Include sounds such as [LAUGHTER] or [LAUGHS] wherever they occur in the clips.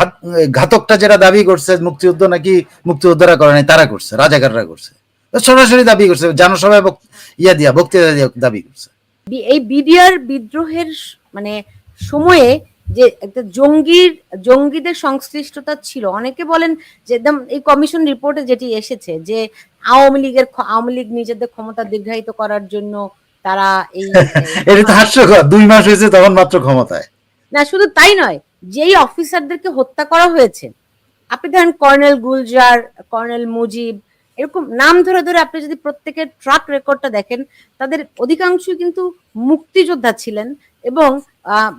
ঘাত- ঘাতকটা যেটা দাবি করছে মুক্তিযুদ্ধ নাকি মুক্তিযোদ্ধারা করে নাই তারা করছে রাজাকাররা করছে। সরাসরি দাবি করছে জনসভায় ইয়া দিয়া বক্তৃতা দিয়া দাবি করছে। এই বিডিআর বিদ্রোহের মানে সময়ে যে একটা জঙ্গির জঙ্গিদের সংশ্লিষ্টতা ছিল অনেকে বলেন যে একদম এই কমিশন রিপোর্টে যেটি এসেছে যে আওয়ামী লীগের আওয়ামী লীগ নিজেদের ক্ষমতা দীর্ঘায়িত করার জন্য তারা এই [LAUGHS] এটা তো হাস্যকর দুই মাস হয়েছে তখন মাত্র ক্ষমতায়। না শুধু তাই নয় যেই অফিসারদেরকে হত্যা করা হয়েছে আপনি ধরেন কর্নেল গুলজার কর্নেল মুজিব এরকম নাম ধরে ধরে আপনি যদি প্রত্যেকের ট্রাক রেকর্ডটা দেখেন তাদের অধিকাংশই কিন্তু মুক্তিযোদ্ধা ছিলেন এবং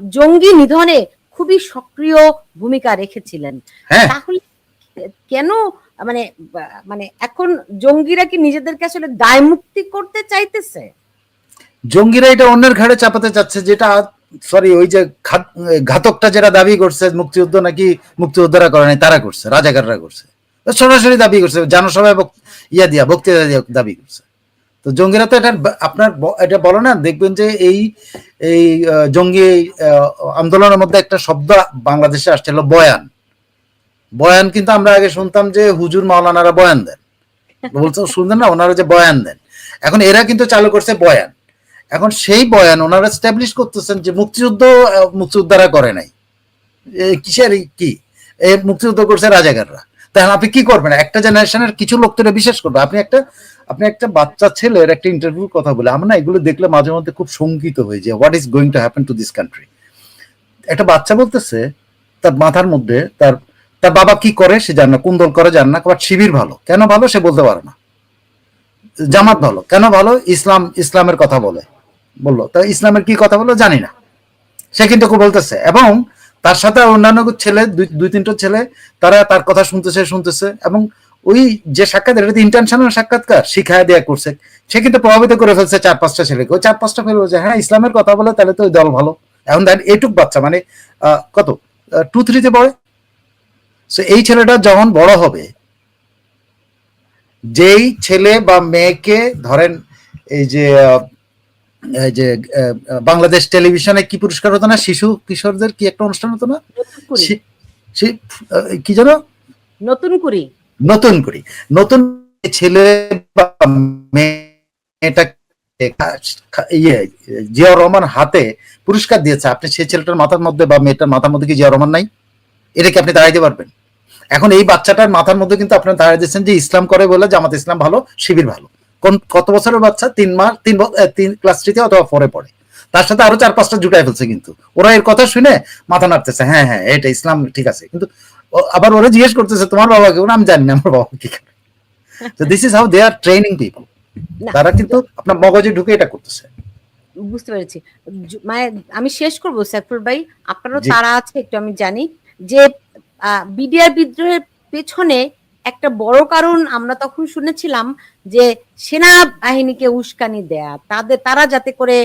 জঙ্গি নিধনে খুবই সক্রিয় ভূমিকা রেখেছিলেন। হ্যাঁ। তাহলে কেন মানে মানে এখন জঙ্গিরা কি নিজেদেরকে আসলে দায় মুক্তি করতে চাইতেছে? জঙ্গিরা এটা অন্যের ঘাড়ে চাপাতে চাচ্ছে যেটা সরি, ওই যে ঘাত- ঘাতকটা যেটা দাবি করছে মুক্তিযুদ্ধ নাকি মুক্তিযোদ্ধারা করে নাই, তারা করছে, রাজাকাররা করছে। সরাসরি দাবি করছে, জনসভায় ইয়া দিয়া, বক্তৃতা দাবি করছে। তো জঙ্গিরা তো এটা আপনার এটা বলো না, দেখবেন যে এই এই জঙ্গি আন্দোলনের মধ্যে একটা শব্দ বাংলাদেশে আসছে হলো বয়ান। বয়ান কিন্তু আমরা আগে শুনতাম যে হুজুর মাওলানারা বয়ান দেন। বলছো শুনতেন না? ওনারা যে বয়ান দেন। এখন এরা কিন্তু চালু করছে বয়ান। এখন সেই বয়ান ওনারা স্টাবলিশ করতেছেন যে মুক্তিযুদ্ধ মুক্তিযোদ্ধারা করে নাই। কিসের কি? এ, মুক্তিযুদ্ধ করছে রাজাকাররা। তাহলে আপনি কি করবেন? একটা জেনারেশনের কিছু লোক তো বিশ্বাস করবে। আপনি একটা আপনি একটা বাচ্চা ছেলের একটা ইন্টারভিউ কথা বলে, আমরা এগুলো দেখলে মাঝে মধ্যে খুব শঙ্কিত হয়ে যায় what is going to happen to this country একটা বাচ্চা বলতেছে, তার মাথার মধ্যে, তার তার বাবা কি করে সে জানে না, কোন দল করে জানে না বাট শিবির ভালো। কেন ভালো? সে বলতে পারে না। জামাত ভালো। কেন ভালো? ইসলাম, ইসলামের কথা বলে। বলল। তা ইসলামের কি কথা বলল জানি না। সে কিন্তু বলতেছে। এবং তার সাথে অন্যান্য ছেলে, দুই তিনটা ছেলে, তারা তার কথা শুনতেছে শুনতেছে এবং ওই যে সাক্ষাৎ এটা ইন্টেনশনাল সাক্ষাৎকার, শিখায় দেয়া করছে। সে কিন্তু প্রভাবিত করে ফেলছে চার, পাঁচটা ছেলেকে। ওই চার, পাঁচটা ফেলে বলছে হ্যাঁ ইসলামের কথা বলে তাহলে তো ওই দল ভালো। এখন দেন এইটুক বাচ্চা মানে কত? টু থ্রিতে পড়ে। সো এই ছেলেটা যখন বড় হবে, যেই ছেলে বা মেয়েকে ধরেন, এই যে যে বাংলাদেশ টেলিভিশনে কি পুরস্কার হতো না? শিশু কিশোরদের কি একটা অনুষ্ঠান হতো না? কি যেন? নতুন কুড়ি নতুন করি। নতুন ছেলে বা মেয়েটা ইয়ে জিয়া রহমান হাতে পুরস্কার দিয়েছে। আপনি সেই ছেলেটার মাথার মধ্যে বা মেয়েটার মাথার মধ্যে কি জিয়া রহমান নাই? এটা কি আপনি দাঁড়াইতে পারবেন? এখন এই বাচ্চাটার মাথার মধ্যে কিন্তু আপনার দাঁড়াই দিচ্ছেন যে ইসলাম করে বলে জামাত ইসলাম ভালো শিবির ভালো। কত বছরের বাচ্চা? তিন মাস তিন তিন ক্লাস থ্রিতে অথবা ফোরে পড়ে। তার সাথে আরও চার পাঁচটা জুটাই ফেলছে কিন্তু। ওরা এর কথা শুনে মাথা নাড়তেছে হ্যাঁ হ্যাঁ এটা ইসলাম ঠিক আছে। কিন্তু আবার ওরা জিজ্ঞেস করতেছে তোমার বাবা কেউ আমি জানি না আমার বাবা কি তো this is how they are training people তারা কিন্তু আপনার মগজে ঢুকে এটা করতেছে। বুঝতে পেরেছি। মানে আমি শেষ করব সাইফুল ভাই। আপনারও। তারা আছে একটু আমি জানি। যে বিডিআর বিদ্রোহের পেছনে একটা বড় কারণ আমরা তখন শুনেছিলাম যে সেনাবাহিনীকে উস্কানি দেয়া তাদের তারা যাতে করে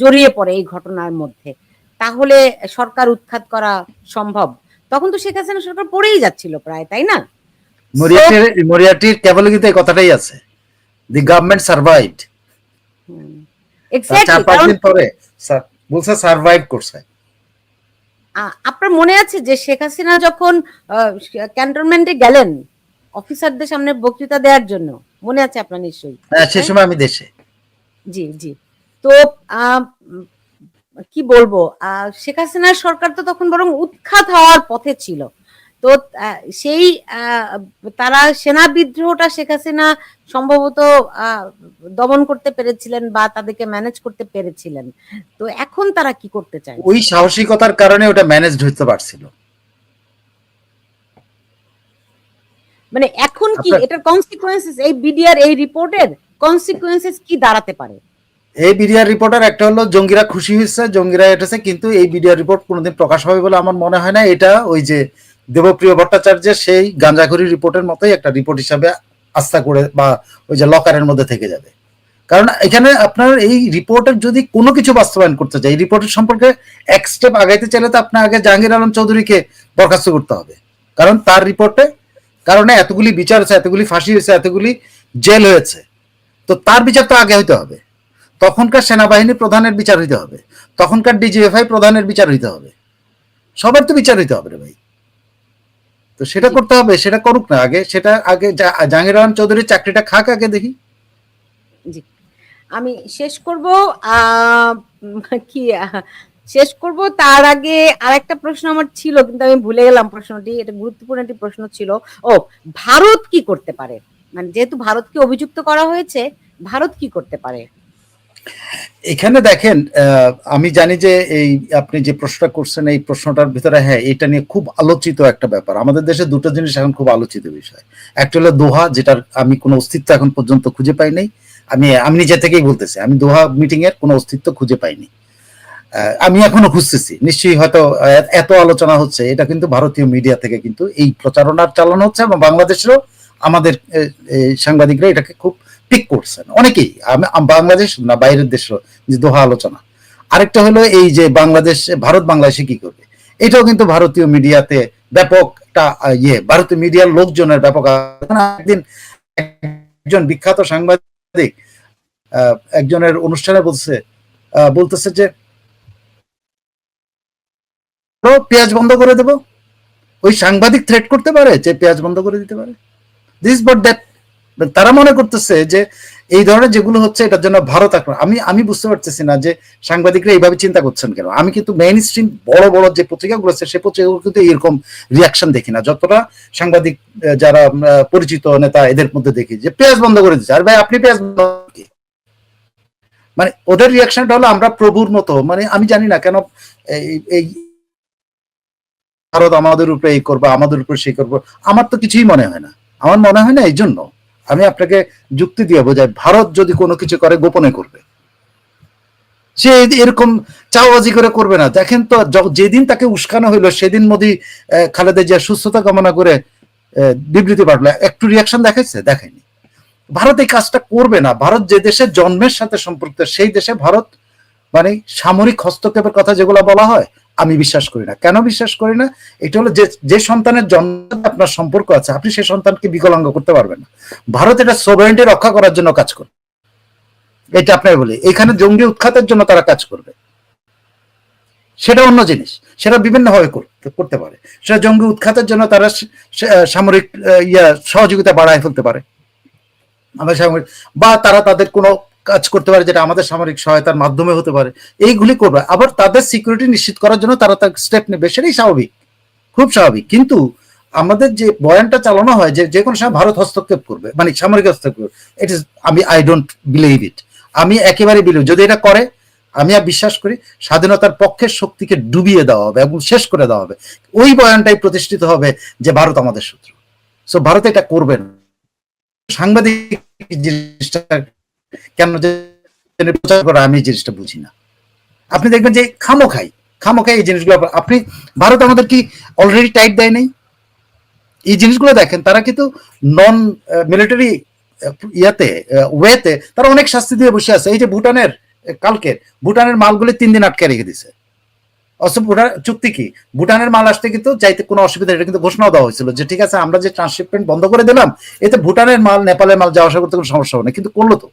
জড়িয়ে পড়ে এই ঘটনার মধ্যে। তাহলে সরকার উৎখাত করা সম্ভব। তখন তো শেখ হাসিনা সরকার পড়েই যাচ্ছিল প্রায় তাই না? মরিয়াটির কেবল কিন্তু এই কথাটাই আছে। দি গভর্নমেন্ট সার্ভাইভড চার এক্স্যাক্টলি পাঁচ দিন পরে বলছে সার্ভাইভ করছে। আপনার মনে আছে যে শেখ হাসিনা যখন ক্যান্টনমেন্টে গেলেন অফিসারদের সামনে বক্তৃতা দেওয়ার জন্য? মনে আছে আপনার নিশ্চয়ই? হ্যাঁ সে সময় আমি দেশে। জি জি। তো আহ, কি বলব? আহ, শেখ হাসিনার সরকার তো তখন বরং উৎখাত হওয়ার পথে ছিল। তো সেই তারা সেনা বিদ্রোহটা শেখ হাসিনা সম্ভবত দমন করতে পেরেছিলেন বা তাদেরকে ম্যানেজ করতে পেরেছিলেন। তো এখন তারা কি করতে চায়? ওই সাহসিকতার কারণে ওটা ম্যানেজ হইতে পারছিল। মানে এখন কি আপনার- এটার কনসিকুয়েন্সেস এই বিডিআর এই রিপোর্টের কনসিকুয়েন্সেস কি দাঁড়াতে পারে? এই বিডিআর রিপোর্টার একটা হলো জঙ্গিরা খুশি হয়েছে জঙ্গিরা এটেছে কিন্তু এই বিডিআর রিপোর্ট কোনোদিন প্রকাশ হবে বলে আমার মনে হয় না। এটা ওই যে দেবপ্রিয় ভট্টাচার্যের সেই গাঞ্জাখুরি রিপোর্টের মতোই একটা রিপোর্ট হিসাবে আস্থা করে বা ওই যে লকারের মধ্যে থেকে যাবে। কারণ এখানে আপনার এই রিপোর্টের যদি কোনো কিছু বাস্তবায়ন করতে চাই রিপোর্টের সম্পর্কে এক স্টেপ আগাইতে চাইলে তো আপনার আগে জাহাঙ্গীর আলম চৌধুরীকে বরখাস্ত করতে হবে। কারণ তার রিপোর্টে কারণে এতগুলি বিচার হয়েছে, এতগুলি ফাঁসি হয়েছে, এতগুলি জেল হয়েছে। তো তার বিচার তো আগে হইতে হবে। তখনকার সেনাবাহিনী প্রধানের বিচার হইতে হবে। তখনকার ডিজিএফআই প্রধানের বিচার হইতে হবে। সবার তো বিচার হইতে হবে রে ভাই। তো সেটা করতে হবে সেটা করুক না আগে সেটা আগে জা- জাহাঙ্গীর রহমান চৌধুরীর চাকরিটা খাক আগে দেখি। আমি শেষ করব কি শেষ করব তার আগে আরেকটা প্রশ্ন আমার ছিল কিন্তু আমি ভুলে গেলাম প্রশ্নটি এটা গুরুত্বপূর্ণ একটি প্রশ্ন ছিল। ও ভারত কি করতে পারে? মানে যেহেতু ভারতকে অভিযুক্ত করা হয়েছে ভারত কি করতে পারে? এখানে দেখেন আমি জানি যে এই আপনি যে প্রশ্নটা করছেন, এই প্রশ্নটার ভিতরে হ্যাঁ এটা নিয়ে খুব আলোচিত একটা ব্যাপার। আমাদের দেশে দুটো জিনিস এখন খুব আলোচিত বিষয়। একটা হলো দোহা, যেটার আমি কোনো অস্তিত্ব এখন পর্যন্ত খুঁজে পাই নাই। আমি আমি নিজে থেকেই বলতেছি, আমি দোহা মিটিং এর কোনো অস্তিত্ব খুঁজে পাইনি। আমি এখনও খুঁজতেছি। নিশ্চয়ই হয়তো এত আলোচনা হচ্ছে, এটা কিন্তু ভারতীয় মিডিয়া থেকে কিন্তু এই প্রচারণার চালানো হচ্ছে এবং বাংলাদেশেরও আমাদের সাংবাদিকরা এটাকে খুব পিক করছেন। অনেকেই বাংলাদেশ না, বাইরের দেশও যে দোহা আলোচনা। আরেকটা হলো এই যে বাংলাদেশ, ভারত বাংলাদেশে কি করবে? এটাও কিন্তু ভারতীয় মিডিয়াতে ব্যাপক একটা ইয়ে ভারতীয় মিডিয়ার লোকজনের ব্যাপক একদিন একজন বিখ্যাত সাংবাদিক একজনের অনুষ্ঠানে বলছে বলতেছে যে পেঁয়াজ বন্ধ করে দেব। ওই সাংবাদিক থ্রেট করতে পারে যে পেঁয়াজ বন্ধ করে দিতে পারে। দিস বাট দ্যাট তারা মনে করতেছে যে এই ধরনের যেগুলো হচ্ছে এটার জন্য ভারত আক্রমণ। আমি আমি বুঝতে পারতেছি না যে সাংবাদিকরা এইভাবে চিন্তা করছেন কেন। আমি কিন্তু মেইন স্ট্রিম বড় বড় যে পত্রিকাগুলো আছে সে পত্রিকাগুলো কিন্তু এরকম রিয়াকশন দেখি না। যতটা সাংবাদিক যারা পরিচিত নেতা এদের মধ্যে দেখি যে পেঁয়াজ বন্ধ করে দিচ্ছে। আর ভাই, আপনি পেঁয়াজ বন্ধ মানে ওদের রিয়াকশনটা হলো আমরা প্রভুর মতো। মানে আমি জানি না কেন এই- এই ভারত আমাদের উপরে এই করবে, আমাদের উপরে সেই করব। আমার তো কিছুই মনে হয় না। আমার মনে হয় না এই জন্য। আমি আপনাকে যুক্তি দিয়ে বোঝাই, ভারত যদি কোনো কিছু করে, গোপনে করবে। সে এরকম চাওয়াজি করে করবে না। দেখেন তো যেদিন তাকে উস্কানো হইল, সেদিন মোদী খালেদা জিয়া সুস্থতা কামনা করে বিবৃতি পাঠলো। একটু রিয়াকশন দেখাইছে? দেখায়নি ভারত এই কাজটা করবে না। ভারত যে দেশে জন্মের সাথে সম্পর্কিত সেই দেশে ভারত মানে সামরিক হস্তক্ষেপের কথা যেগুলো বলা হয় আমি বিশ্বাস করি না। কেন বিশ্বাস করি না? এটা হলো যে যে সন্তানের জন্ম আপনার সম্পর্ক আছে, আপনি সেই সন্তানকে বিকলাঙ্গ করতে পারবেন না। ভারত এটা সোভারেন্টি রক্ষা করার জন্য কাজ করবে এটা আপনাকে বলি, এখানে জঙ্গি উৎখাতের জন্য তারা কাজ করবে। সেটা অন্য জিনিস, সেটা বিভিন্নভাবে করতে করতে পারে। সেটা জঙ্গি উৎখাতের জন্য তারা সামরিক ইয়া, সহযোগিতা বাড়ায় ফেলতে পারে। সামরিক বা তারা তাদের কোনো কাজ করতে পারে, যেটা আমাদের সামরিক সহায়তার মাধ্যমে হতে পারে, এইগুলি করবে। আবার তাদের সিকিউরিটি নিশ্চিত করার জন্য তারা তার স্টেপ নেবে, সেটাই স্বাভাবিক, খুব স্বাভাবিক। কিন্তু আমাদের যে বয়ানটা চালানো হয়, যে যে কোনো সময় ভারত হস্তক্ষেপ করবে মানে সামরিক হস্তক্ষেপ ইট ইস আমি আই ডোন্ট বিলিভ ইট আমি একেবারে বিলিভ যদি এটা করে, আমি আর বিশ্বাস করি, স্বাধীনতার পক্ষের শক্তিকে ডুবিয়ে দেওয়া হবে এবং শেষ করে দেওয়া হবে। ওই বয়ানটাই প্রতিষ্ঠিত হবে যে ভারত আমাদের শত্রু। সো ভারত এটা করবে না। সাংবাদিক জিনিসটা কেন প্রচার করা আমি এই জিনিসটা বুঝি না। আপনি দেখবেন যে খামোখাই খামোখাই এই জিনিসগুলো আপনি ভারত আমাদের কি অলরেডি টাইট দেয় নাই? এই জিনিসগুলো দেখেন, তারা কিন্তু নন মিলিটারি ইয়াতে ওয়েতে তারা অনেক শাস্তি দিয়ে বসে আছে। এই যে ভুটানের কালকে ভুটানের মালগুলি তিন দিন আটকে রেখে দিছে। ভুটান, চুক্তি কি? ভুটানের মাল আসতে কিন্তু যাইতে কোনো অসুবিধা এটা কিন্তু ঘোষণাও দেওয়া হয়েছিল যে, ঠিক আছে, আমরা যে ট্রান্সশিপমেন্ট বন্ধ করে দিলাম, এতে ভুটানের মাল, নেপালের মাল যাওয়া আসা করতে কোনো সমস্যা হবে না। কিন্তু করল তো।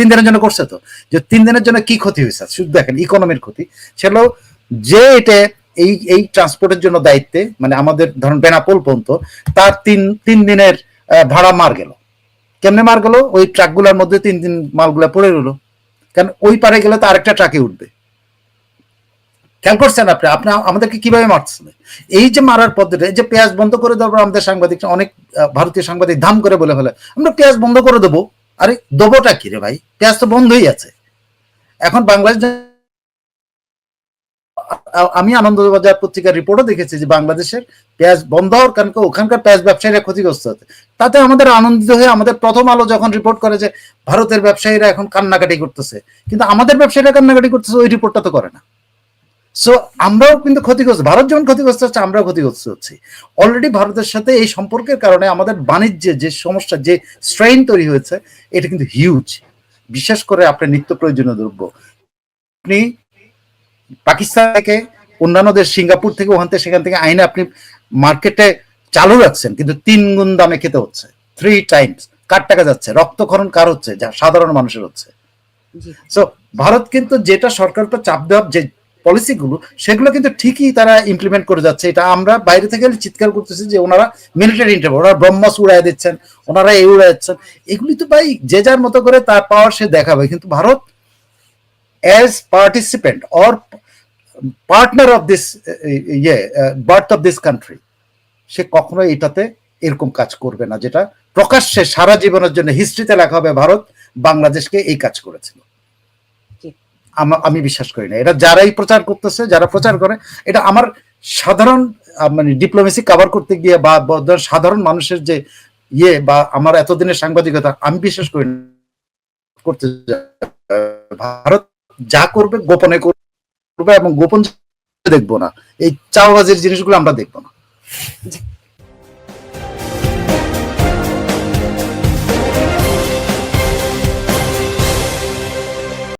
তিন দিনের জন্য করছে তো। যে তিন দিনের জন্য কি ক্ষতি হয়েছে? শুধু দেখেন ইকোনমির ক্ষতি। সেগুলো যে এটা এই এই ট্রান্সপোর্টের জন্য দায়িত্বে মানে আমাদের ধরুন বেনাপোল পর্যন্ত, তার তিন তিন দিনের ভাড়া মার গেল। কেমনে মার গেল? ওই ট্রাকগুলোর মধ্যে তিন দিন মালগুলা পড়ে রইল। কারণ ওই পারে গেলে তো আরেকটা ট্রাকে উঠবে। খেয়াল করছেন আপনি? আপনি আমাদেরকে কীভাবে মারছেন? এই যে মারার পদ্ধতি যে পেঁয়াজ বন্ধ করে দেবো আমাদের সাংবাদিক অনেক ভারতীয় সাংবাদিক ধাম করে বলে ফেলে, আমরা পেঁয়াজ বন্ধ করে দেবো। আরে দেবোটা কি রে ভাই? পেঁয়াজ তো বন্ধই আছে। এখন বাংলাদেশ আমি আনন্দবাজার পত্রিকার রিপোর্টও দেখেছি যে বাংলাদেশের পেঁয়াজ বন্ধ হওয়ার কারণে ওখানকার পেঁয়াজ ব্যবসায়ীরা ক্ষতিগ্রস্ত হচ্ছে। তাতে আমাদের আনন্দিত হয়ে আমাদের প্রথম আলো যখন রিপোর্ট করে যে ভারতের ব্যবসায়ীরা এখন কান্নাকাটি করতেছে, কিন্তু আমাদের ব্যবসায়ীরা কান্নাকাটি করতেছে, ওই রিপোর্টটা তো করে না। সো আমরাও কিন্তু ক্ষতিগ্রস্ত ভারত যেমন ক্ষতিগ্রস্ত হচ্ছে আমরাও ক্ষতিগ্রস্ত হচ্ছি। অলরেডি ভারতের সাথে এই সম্পর্কের কারণে আমাদের বাণিজ্যে যে সমস্যা যে স্ট্রেইন তৈরি হয়েছে এটা কিন্তু হিউজ বিশেষ করে আপনার নিত্য প্রয়োজনীয় দ্রব্য। আপনি পাকিস্তান থেকে অন্যান্য দেশ সিঙ্গাপুর থেকে ওখান থেকে সেখান থেকে আইনে আপনি মার্কেটে চালু রাখছেন কিন্তু তিন গুণ দামে খেতে হচ্ছে। থ্রি টাইমস কার টাকা যাচ্ছে? রক্তক্ষরণ কার হচ্ছে? যা সাধারণ মানুষের হচ্ছে। সো ভারত কিন্তু যেটা সরকারকে চাপ দেওয়া যে পলিসিগুলো সেগুলো কিন্তু ঠিকই তারা ইমপ্লিমেন্ট করে যাচ্ছে। এটা আমরা বাইরে থেকে চিৎকার করতেছি যে ওনারা মিলিটারি ইন্টারভেল ওনারা ব্রহ্মাস উড়াই দিচ্ছেন, ওনারা এই উড়াই দিচ্ছেন। এগুলি তো ভাই যে যার মতো করে তার পাওয়ার সে দেখাবে। কিন্তু Bharat as participant or partner of this ইয়ে বার্থ অফ দিস কান্ট্রি সে কখনো এটাতে এরকম কাজ করবে না, যেটা প্রকাশ্যে সারা জীবনের জন্য হিস্ট্রিতে লেখা হবে ভারত বাংলাদেশকে এই কাজ করেছিল। আমা- বিশ্বাস করি না। এটা যারাই প্রচার করতেছে, যারা প্রচার করে, এটা আমার সাধারণ মানে ডিপ্লোমেসি কভার করতে গিয়ে বা সাধারণ মানুষের যে ইয়ে বা আমার এতদিনের সাংবাদিকতা, আমি বিশ্বাস করি না। করতে ভারত যা করবে গোপনে করবে এবং গোপন দেখব না। এই চাওয়াবাজির জিনিসগুলো আমরা দেখব না।